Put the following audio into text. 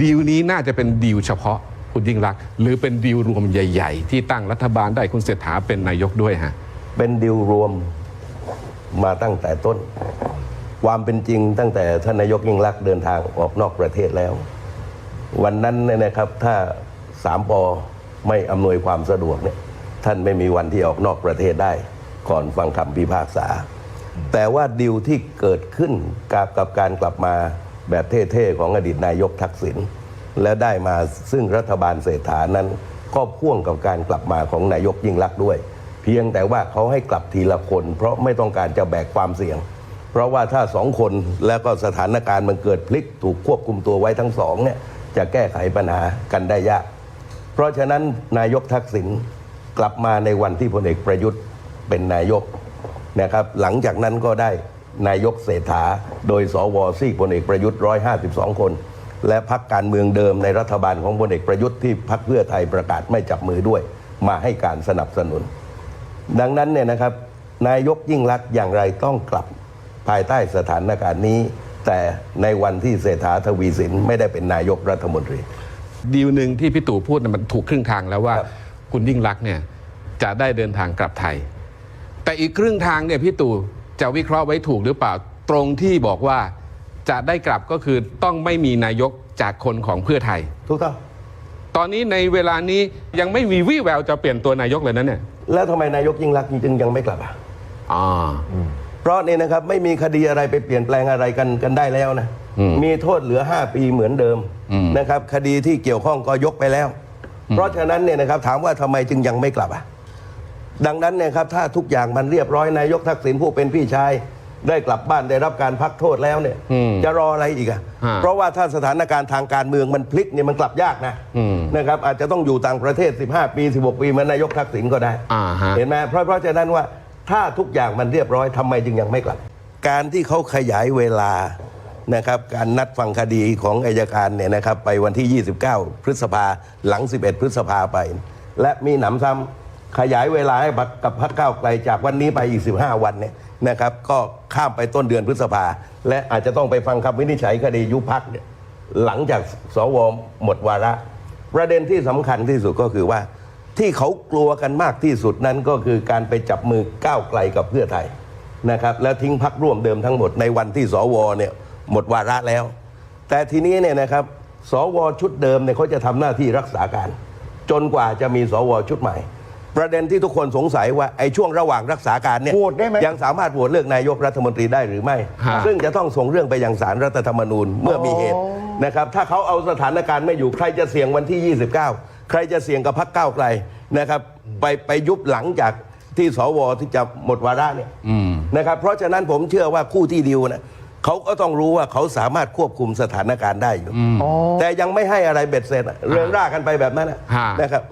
ดีลนี้น่าจะเป็นดีลเฉพาะคุณยิ่งรักษณ์หรือเป็นดีลรวมใหญ่ ๆ ที่ตั้งรัฐบาลได้คุณเศรษฐาเป็นนายกด้วยฮะ เป็นดิวรวมมาตั้งแต่ต้น ความเป็นจริงตั้งแต่ท่านนายกยิ่งรักษณ์เดินทางออกนอกประเทศแล้ว วันนั้นเนี่ยนะครับถ้าสามปอไม่อำนวยความสะดวกเนี่ยท่านไม่มีวันที่ออกนอกประเทศได้ ก่อนฟังคำพิพากษา แต่ว่าดิวที่เกิดขึ้นกับกับการกลับมา แบบเท่ๆของอดีตนายกทักษิณและได้มาซึ่งรัฐบาลเศรษฐานั้น ก็พ่วงกับการกลับมาของนายกยิ่งรักษณ์ด้วย เพียงแต่ว่าเขาให้กลับทีละคน เพราะไม่ต้องการจะแบกความเสี่ยง เพราะว่าถ้าสองคนแล้วก็สถานการณ์มันเกิดพลิกถูกควบคุมตัวไว้ทั้งสองเนี่ยจะแก้ไขปัญหากันได้ยาก เพราะฉะนั้นนายกทักษิณกลับมาในวันที่พลเอกประยุทธ์เป็นนายกนะครับ หลังจากนั้นก็ได้ นายกเศรษฐา โดยสวซีกพลเอกประยุทธ์ 152 คน และพักการเมืองเดิมในรัฐบาลของพลเอกประยุทธ์ที่พักเพื่อไทยประกาศไม่จับมือด้วย มาให้การสนับสนุน ดังนั้นเนี่ยนะครับ นายกยิ่งรักษณ์อย่างไรต้องกลับภายใต้สถานการณ์นี้ แต่ในวันที่เศรษฐาทวีสินไม่ได้เป็นนายกรัฐมนตรี ดีลหนึ่งที่พี่ตู่พูดน่ะมันถูกครึ่งทางแล้วว่าครับคุณยิ่งรักษณ์เนี่ยจะได้เดินทางกลับไทย แต่อีกครึ่งทางเนี่ยพี่ตู่ จะวิเคราะห์ไว้ถูกหรือเปล่าตรงที่บอกว่าจะได้กลับก็คือต้องไม่มีนายกจากคนของเพื่อไทย ถูกต้อง ตอนนี้ในเวลานี้ยังไม่มีวี่แววจะเปลี่ยนตัวนายกเลยนะเนี่ยแล้วทำไมนายกยิ่งรักษณ์จึงยังไม่กลับอะ อ่า เพราะนี่นะครับไม่มีคดีอะไรไปเปลี่ยนแปลงอะไรกันกันได้แล้วนะอืมมีโทษเหลือ 5 ปีเหมือนเดิมอืมนะครับ คดีที่เกี่ยวข้องก็ยกไปแล้ว เพราะฉะนั้นเนี่ยนะครับถามว่าทำไมจึงยังไม่กลับอะ ดังนั้นเนี่ยครับถ้าทุกอย่างมันเรียบร้อยนายกทักษิณผู้เป็นพี่ชาย ได้กลับบ้านได้รับการพักโทษแล้วเนี่ย อืมจะรออะไรอีกอะฮะเพราะว่าถ้าสถานการณ์ทางการเมืองมันพลิกเนี่ยมันกลับยากนะอืมนะครับอาจจะต้องอยู่ต่างประเทศ 15 ปี 16 ปีเหมือนนายกทักษิณก็ได้ อ่าฮะ เห็นไหมเพราะเพราะฉะนั้นว่าถ้าทุกอย่างมันเรียบร้อยทำไมจึงยังไม่กลับ การที่เขาขยายเวลานะครับการนัดฟังคดีของอายการเนี่ยนะครับไปวันที่ 29 พฤษภาหลัง 11 พฤษภาไป และมีหนำซ้ำ ขยายเวลาให้กับพรรคก้าวไกลจากวันนี้ไปอีก 15 วันเนี่ยนะครับ ก็ข้ามไปต้นเดือนพฤษภา และอาจจะต้องไปฟังคำวินิจฉัยคดียุบพักเนี่ยหลังจากสวหมดวาระ ประเด็นที่สำคัญที่สุดก็คือว่า ที่เขากลัวกันมากที่สุดนั้นก็คือการไปจับมือก้าวไกลกับเพื่อไทยนะครับ แล้วทิ้งพักร่วมเดิมทั้งหมดในวันที่สวเนี่ยหมดวาระแล้ว แต่ทีนี้เนี่ยนะครับ สวชุดเดิมเนี่ยเขาจะทำหน้าที่รักษาการ จนกว่าจะมีสวชุดใหม่ ประเด็นที่ทุกคนสงสัยว่าไอ้ช่วงระหว่างรักษาการเนี่ยโหวตได้ไหม ยังสามารถโหวตเลือกนายกรัฐมนตรีได้หรือไม่ ฮะ ซึ่งจะต้องส่งเรื่องไปยังศาลรัฐธรรมนูญเมื่อมีเหตุนะครับถ้าเขาเอาสถานการณ์ไม่อยู่ใครจะเสี่ยงวันที่ 29 ใครจะเสี่ยงกับพรรคก้าวไกลนะครับไปไปยุบหลังจากที่สวที่จะหมดวาระเนี่ยนะครับเพราะฉะนั้นผมเชื่อว่าคู่ที่ดิวนะเขาก็ต้องรู้ว่าเขาสามารถควบคุมสถานการณ์ได้อยู่ แต่ยังไม่ให้อะไรเบ็ดเสร็จอะเรื่องร่ากันไปแบบนั้นอะฮะ นะครับ